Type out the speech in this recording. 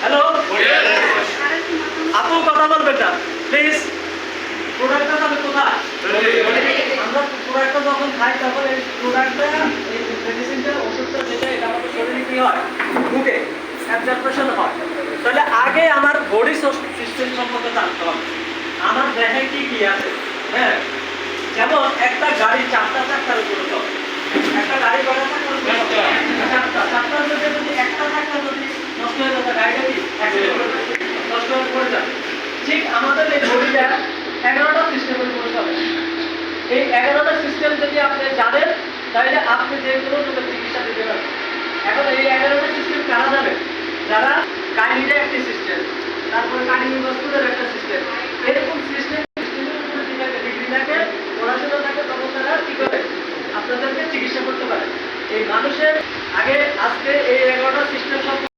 Hello আপু, কথা বলবেন না। প্লিজ তাহলে আগে আমার বডি সিস্টেম সম্পর্কে জানতে হবে। আমার দেহে কি কি আছে? হ্যাঁ? যেমন একটা গাড়ি, চারটা চাকার উপরে একটা গাড়ি কয়টা চাকার ঠিক আমাদের এই ঘড়িটা এগারোটা সিস্টেমের উপর চলে। এই এগারোটা সিস্টেম যদি আপনি জানেন, তাহলে আপনি যে কোনো রোগের চিকিৎসা দিতে পারবেন। এখন এই এগারোটা সিস্টেম কারা যাবে যারা কালিরা একটি সিস্টেম তারপরে কালিনী বস্তুদের একটা সিস্টেম এরকম সিস্টেম ডিগ্রি থাকে, পড়াশোনা থাকে, তখন তারা কি করে? আপনাদেরকে চিকিৎসা করতে পারে। এই মানুষের আগে, আজকে এই